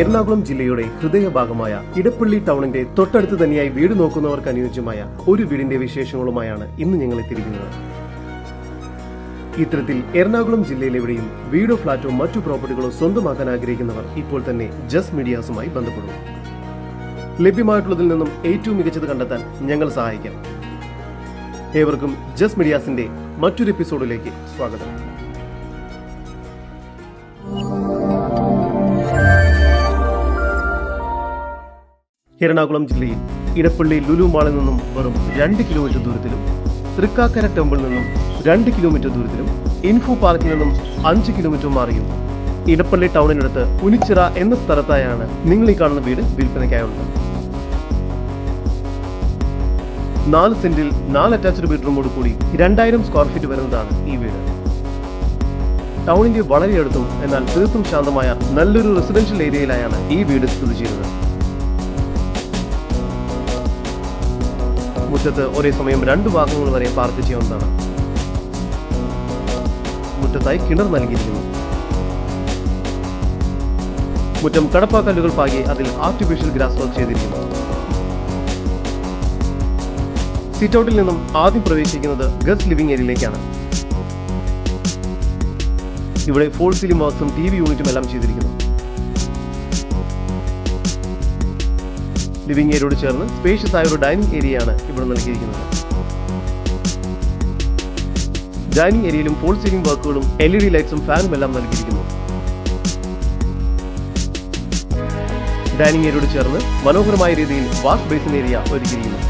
എറണാകുളം ജില്ലയുടെ ഹൃദയഭാഗമായ ഇടപ്പള്ളി ടൗണിന്റെ തൊട്ടടുത്ത് തന്നെയായി വീട് നോക്കുന്നവർക്ക് അനുയോജ്യമായ ഒരു വീടിന്റെ വിശേഷങ്ങളുമായാണ് ഇന്ന് ഞങ്ങൾ എത്തിയിരിക്കുന്നത് ഇത്തരത്തിൽ എറണാകുളം ജില്ലയിലെവിടെയും വീടോ ഫ്ളാറ്റോ മറ്റു പ്രോപ്പർട്ടികളോ സ്വന്തമാക്കാൻ ആഗ്രഹിക്കുന്നവർ ഇപ്പോൾ തന്നെ ജസ് മീഡിയാസുമായി ബന്ധപ്പെടും. ലഭ്യമായിട്ടുള്ളതിൽ നിന്നും ഏറ്റവും മികച്ചത് കണ്ടെത്താൻ ഞങ്ങൾ സഹായിക്കാം. ഏവർക്കും ജസ് മീഡിയാസിന്റെ മറ്റൊരു എപ്പിസോഡിലേക്ക് സ്വാഗതം. എറണാകുളം ജില്ലയിൽ ഇടപ്പള്ളി ലുലു മാളിൽ നിന്നും വെറും രണ്ട് കിലോമീറ്റർ ദൂരത്തിലും തൃക്കാക്കര ടെമ്പിളിൽ നിന്നും രണ്ട് കിലോമീറ്റർ ദൂരത്തിലും ഇൻഫോ പാർക്കിൽ നിന്നും അഞ്ച് കിലോമീറ്റർ മാറിയും. ഇടപ്പള്ളി ടൗണിനടുത്ത് ഉനിച്ചിറ എന്ന സ്ഥലത്തായാണ് നിങ്ങൾ ഈ കാണുന്ന വീട് വിൽപ്പനയ്ക്കായുള്ളത്. നാല് സെന്റിൽ നാല് അറ്റാച്ച്ഡ് ബെഡ്റൂമോട് കൂടി രണ്ടായിരം സ്ക്വയർ ഫീറ്റ് വരുന്നതാണ് ഈ വീട്. ടൗണിന്റെ വളരെ അടുത്തും എന്നാൽ തീർത്തും ശാന്തമായ നല്ലൊരു റെസിഡൻഷ്യൽ ഏരിയയിലായാണ് ഈ വീട് സ്ഥിതി ചെയ്യുന്നത്. മുറ്റത്ത് ഒരേ സമയം രണ്ട് ഭാഗങ്ങൾ വരെ പാർക്ക് ചെയ്യാവുന്നതാണ് മുറ്റത്തായി കിണർ നൽകിയിരിക്കുന്നു മുറ്റം കടപ്പാക്കല്ലുകൾ പാകി അതിൽ ആർട്ടിഫിഷ്യൽ ഗ്രാസ് വർക്ക് ചെയ്തിരിക്കുന്നു. സിറ്റൗട്ടിൽ നിന്നും ആദ്യം പ്രവേശിക്കുന്നത് ഗസ്റ്റ് ലിവിംഗ് ഏരിയയിലേക്കാണ് ഇവിടെ ഫോൾ സീലിംഗ് വർക്ക്സും ടി വി യൂണിറ്റും എല്ലാം ചെയ്തിരിക്കുന്നു. ലിവിംഗ് ഏരിയയോട് ചേർന്ന് സ്പേഷ്യസ് ആയ ഒരു ഡൈനിങ് ഏരിയയാണ് ഇവിടെ നൽകിയിരിക്കുന്നത്. ഡൈനിങ് ഏരിയയിലും ഫോൾ സീലിംഗ് വർക്കുകളും എൽ ഇ ഡി ലൈറ്റ്സും ഫാനും എല്ലാം നൽകിയിരിക്കുന്നു. ഡൈനിങ് ഏരിയയോട് ചേർന്ന് മനോഹരമായ രീതിയിൽ വാഷ് ബേസിൻ ഏരിയ ഒരുക്കിയിരിക്കുന്നു.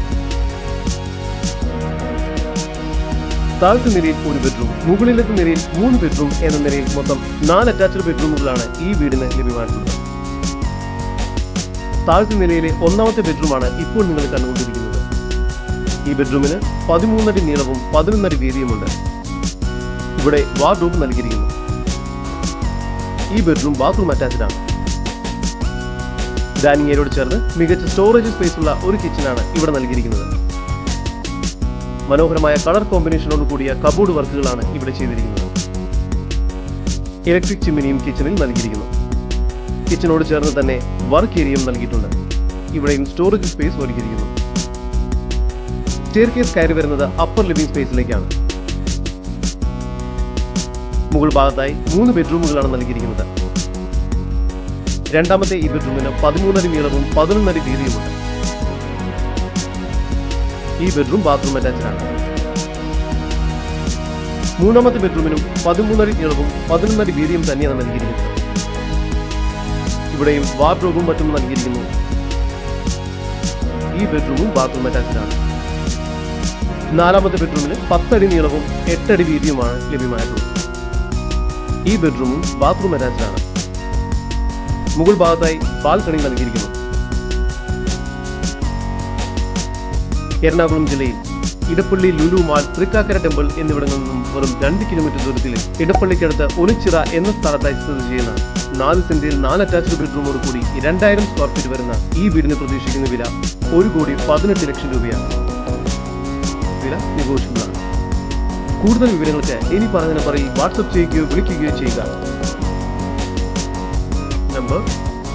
താഴത്തെ നിലയിൽ ഒരു ബെഡ്റൂം മുകളിലത്തെ നിലയിൽ മൂന്ന് ബെഡ്റൂം എന്ന നിലയിൽ മൊത്തം നാല് അറ്റാച്ച്ഡ് ബെഡ്റൂമുകളാണ് ഈ വീടിന് ലഭ്യമായിട്ടുള്ളത്. താഴത്തെ നിലയിലെ ഒന്നാമത്തെ ബെഡ്റൂമാണ് ഇപ്പോൾ നിങ്ങൾ കണ്ടുകൊണ്ടിരിക്കുന്നത്. ഈ ബെഡ്റൂമിന് പതിമൂന്നടി നീളവും പതിനൊന്നടി വീതിയുമുണ്ട്. ഇവിടെ വാർഡ്രോബ് നൽകിയിരിക്കുന്നു. ഈ ബെഡ്റൂം ബാത്റൂം അറ്റാച്ച്ഡ് ആണ്. ഡൈനിങ് ഏരിയയോട് ചേർന്ന് മികച്ച സ്റ്റോറേജ് സ്പേസ് ഉള്ള ഒരു കിച്ചനാണ് ഇവിടെ നൽകിയിരിക്കുന്നത്. മനോഹരമായ കളർ കോമ്പിനേഷനോട് കൂടിയ കബോർഡ് വർക്കുകളാണ് ഇവിടെ ചെയ്തിരിക്കുന്നത്. ഇലക്ട്രിക് ചിമ്മിനിയും കിച്ചണിൽ നൽകിയിരിക്കുന്നു. കിച്ചണോട് ചേർന്ന് തന്നെ വർക്ക് ഏരിയയും നൽകിയിട്ടുണ്ട്. ഇവിടെയും സ്റ്റോറേജ് സ്പേസ് ഒരുക്കിയിരിക്കുന്നു. സ്റ്റെയർ കേസ് കയറി വരുന്നത് അപ്പർ ലിവിംഗ് സ്പേസിലേക്കാണ് മുകൾ ഭാഗത്തായി മൂന്ന് ബെഡ്റൂമുകളാണ് നൽകിയിരിക്കുന്നത്. രണ്ടാമത്തെ ഈ ബെഡ്റൂമിന് പതിമൂന്നടി നീളവും പതിനൊന്നടി വീതിയുമുണ്ട്. ഈ ബെഡ്റൂം ബാത്റൂം അറ്റാച്ച്ഡ് ആണ്. മൂന്നാമത്തെ ബെഡ്റൂമിനും പതിമൂന്നടി നീളവും പതിനൊന്നടി വീതിയും തന്നെയാണ് നൽകിയിരിക്കുന്നത്. ഇവിടെയും വാർഡ്രോബും മറ്റും നൽകിയിരിക്കുന്നു. ഈ ബെഡ്റൂമും ബാത്റൂം അറ്റാച്ച്ഡ് ആണ് നാലാമത്തെ ബെഡ്റൂമിന് പത്തടി നീളവും എട്ടടി വീതിയുമാണ് ലഭ്യമായിട്ടുള്ളത്. ഈ ബെഡ്റൂമും ബാത്റൂം അറ്റാച്ച്ഡ് ആണ് മുകൾ ഭാഗത്തായി ബാൽക്കണി നൽകിയിരിക്കുന്നു. എറണാകുളം ജില്ലയിൽ ഇടപ്പള്ളി ലുലു മാൾ തൃക്കാക്കര ടെമ്പിൾ എന്നിവിടങ്ങളിൽ നിന്നും വെറും രണ്ട് കിലോമീറ്റർ ദൂരത്തിൽ ഇടപ്പള്ളിക്കടുത്ത് ഒലിച്ചിറ എന്ന സ്ഥലത്തായി സ്ഥിതി ചെയ്യുന്ന നാല് സെന്റിൽ നാല് അറ്റാച്ച്ഡ് ബെഡ്റൂമോട് കൂടി രണ്ടായിരം സ്ക്വയർ ഫീറ്റ് വരുന്ന ഈ വീടിന് പ്രതീക്ഷിക്കുന്ന വില ഒരു കോടി പതിനെട്ട് ലക്ഷം രൂപയാണ്. വില നിഘോഷിക്കുന്നതാണ് കൂടുതൽ വിവരങ്ങൾക്ക് ഇനി പറഞ്ഞ നമ്പറിൽ വാട്സപ്പ് ചെയ്യുകയോ വിളിക്കുകയോ ചെയ്യുക. Number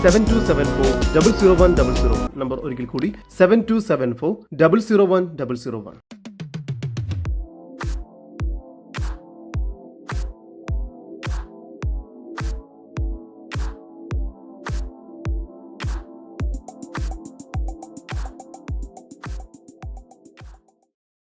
seven two seven four double zero one double zero number ഒരിക്കൽ കൂടി seven two seven four double zero one double zero one